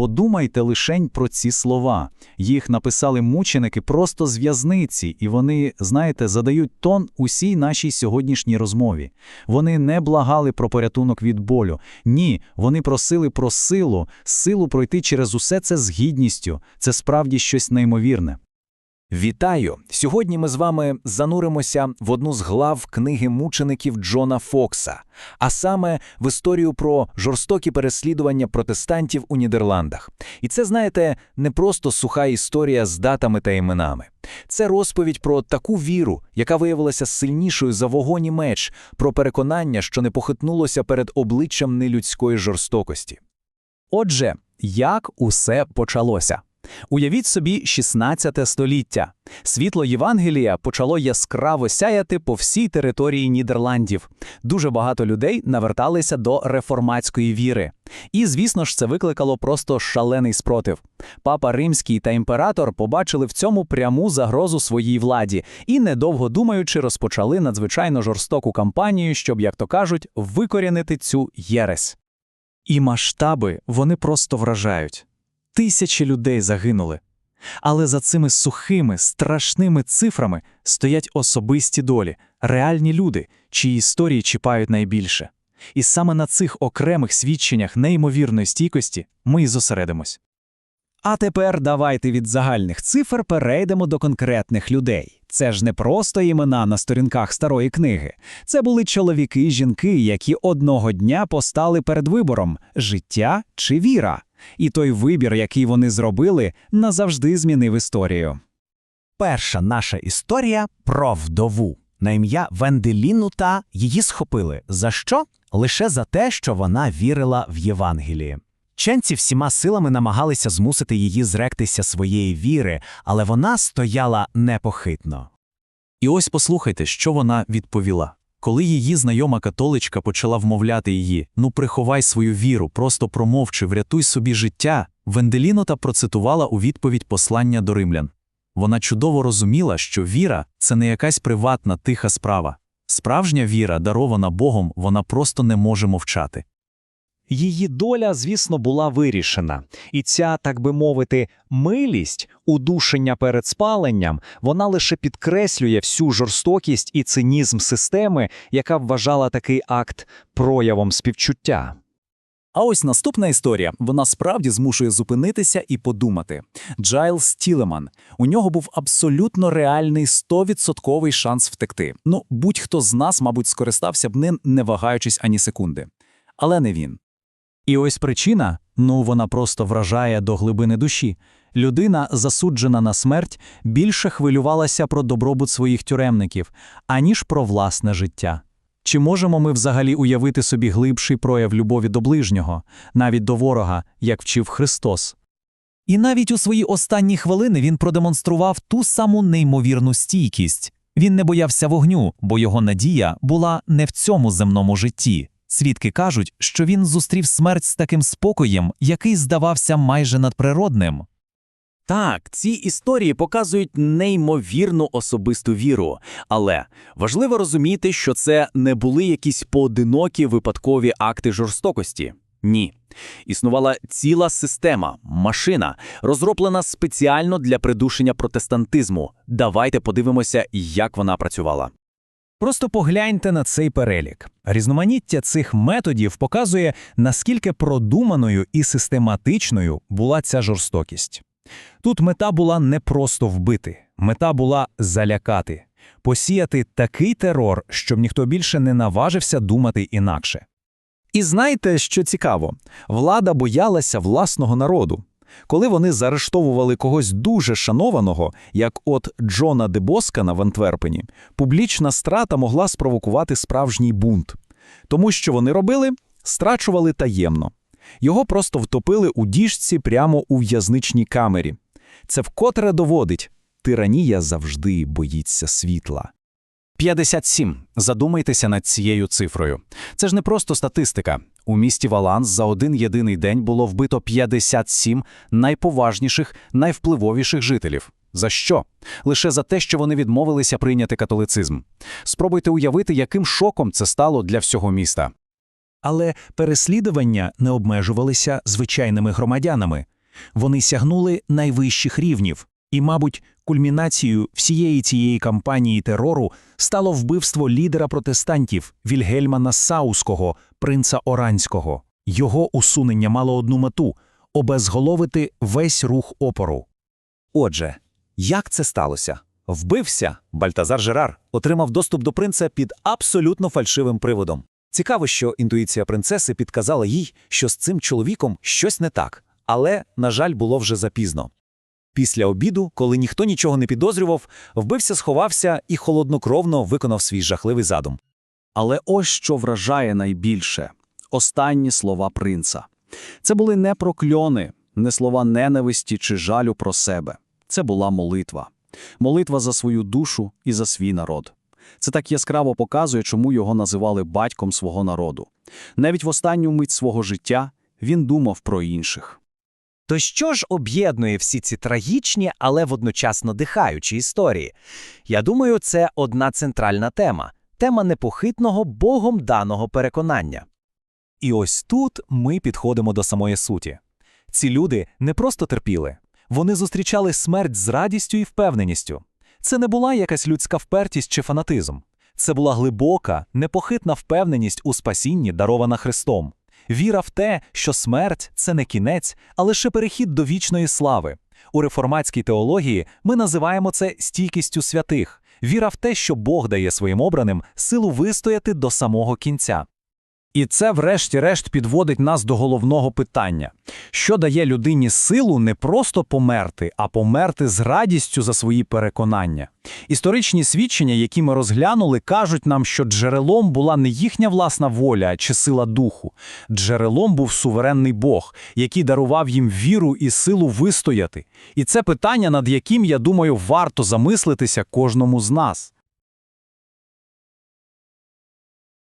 Подумайте лишень про ці слова. Їх написали мученики просто з в'язниці, і вони, знаєте, задають тон усій нашій сьогоднішній розмові. Вони не благали про порятунок від болю. Ні, вони просили про силу, силу пройти через усе це з гідністю. Це справді щось неймовірне. Вітаю! Сьогодні ми з вами зануримося в одну з глав книги мучеників Джона Фокса, а саме в історію про жорстокі переслідування протестантів у Нідерландах. І це, знаєте, не просто суха історія з датами та іменами. Це розповідь про таку віру, яка виявилася сильнішою за вогонь і меч, про переконання, що не похитнулося перед обличчям нелюдської жорстокості. Отже, як усе почалося? Уявіть собі 16 століття. Світло Євангелія почало яскраво сяяти по всій території Нідерландів. Дуже багато людей наверталися до реформатської віри. І, звісно ж, це викликало просто шалений спротив. Папа Римський та імператор побачили в цьому пряму загрозу своїй владі і, недовго думаючи, розпочали надзвичайно жорстоку кампанію, щоб, як то кажуть, викорінити цю єресь. І масштаби вони просто вражають. Тисячі людей загинули. Але за цими сухими, страшними цифрами стоять особисті долі, реальні люди, чиї історії чіпають найбільше. І саме на цих окремих свідченнях неймовірної стійкості ми і зосередимось. А тепер давайте від загальних цифр перейдемо до конкретних людей. Це ж не просто імена на сторінках старої книги. Це були чоловіки і жінки, які одного дня постали перед вибором життя чи віра. І той вибір, який вони зробили, назавжди змінив історію. Перша наша історія про вдову. На ім'я Венделіну та її схопили. За що? Лише за те, що вона вірила в Євангеліє. Ченці всіма силами намагалися змусити її зректися своєї віри, але вона стояла непохитно. І ось послухайте, що вона відповіла. Коли її знайома католичка почала вмовляти її ну приховай свою віру, просто промовчи, врятуй собі життя, Венделінота процитувала у відповідь послання до римлян. Вона чудово розуміла, що віра це не якась приватна тиха справа. Справжня віра, дарована Богом, вона просто не може мовчати. Її доля, звісно, була вирішена, і ця, так би мовити, милість, удушення перед спаленням, вона лише підкреслює всю жорстокість і цинізм системи, яка вважала такий акт проявом співчуття. А ось наступна історія, вона справді змушує зупинитися і подумати. Джайлс Тілеман. У нього був абсолютно реальний 100% шанс втекти. Ну, будь-хто з нас, мабуть, скористався б ним, не вагаючись ані секунди. Але не він. І ось причина ну вона просто вражає до глибини душі. Людина, засуджена на смерть, більше хвилювалася про добробут своїх тюремників, аніж про власне життя. Чи можемо ми взагалі уявити собі глибший прояв любові до ближнього, навіть до ворога, як вчив Христос? І навіть у свої останні хвилини він продемонстрував ту саму неймовірну стійкість. Він не боявся вогню, бо його надія була не в цьому земному житті. Свідки кажуть, що він зустрів смерть з таким спокоєм, який здавався майже надприродним. Так, ці історії показують неймовірну особисту віру, але важливо розуміти, що це не були якісь поодинокі випадкові акти жорстокості. Ні. Існувала ціла система, машина, розроблена спеціально для придушення протестантизму. Давайте подивимося, як вона працювала. Просто погляньте на цей перелік. Різноманіття цих методів показує, наскільки продуманою і систематичною була ця жорстокість. Тут мета була не просто вбити, мета була залякати, посіяти такий терор, щоб ніхто більше не наважився думати інакше. І знаєте, що цікаво? Влада боялася власного народу. Коли вони заарештовували когось дуже шанованого, як от Джона Дебоскана в Антверпені, публічна страта могла спровокувати справжній бунт. Тому що вони робили, страчували таємно. Його просто втопили у діжці прямо у в'язничній камері. Це вкотре доводить тиранія завжди боїться світла. 57. Задумайтеся над цією цифрою. Це ж не просто статистика. У місті Валанс за один єдиний день було вбито 57 найповажніших, найвпливовіших жителів. За що? Лише за те, що вони відмовилися прийняти католицизм. Спробуйте уявити, яким шоком це стало для всього міста. Але переслідування не обмежувалися звичайними громадянами. Вони сягнули найвищих рівнів. І, мабуть, кульмінацією всієї цієї кампанії терору стало вбивство лідера протестантів Вільгельма Нассауського, принца Оранського. Його усунення мало одну мету – обезголовити весь рух опору. Отже, як це сталося? Вбився Бальтазар Жерар, отримав доступ до принца під абсолютно фальшивим приводом. Цікаво, що інтуїція принцеси підказала їй, що з цим чоловіком щось не так, але, на жаль, було вже запізно. Після обіду, коли ніхто нічого не підозрював, вбився сховався і холоднокровно виконав свій жахливий задум. Але ось що вражає найбільше – останні слова принца. Це були не прокльони, не слова ненависті чи жалю про себе. Це була молитва. Молитва за свою душу і за свій народ. Це так яскраво показує, чому його називали батьком свого народу. Навіть в останню мить свого життя він думав про інших. То що ж об'єднує всі ці трагічні, але водночас надихаючі історії? Я думаю, це одна центральна тема тема непохитного Богом даного переконання. І ось тут ми підходимо до самої суті. Ці люди не просто терпіли, вони зустрічали смерть з радістю і впевненістю. Це не була якась людська впертість чи фанатизм. Це була глибока, непохитна впевненість у спасінні, дарована Христом. Віра в те, що смерть це не кінець, а лише перехід до вічної слави. У реформатській теології ми називаємо це стійкістю святих, віра в те, що Бог дає своїм обраним силу вистояти до самого кінця. І це, врешті-решт, підводить нас до головного питання: що дає людині силу не просто померти, а померти з радістю за свої переконання. Історичні свідчення, які ми розглянули, кажуть нам, що джерелом була не їхня власна воля чи сила духу. Джерелом був суверенний Бог, який дарував їм віру і силу вистояти. І це питання, над яким, я думаю, варто замислитися кожному з нас.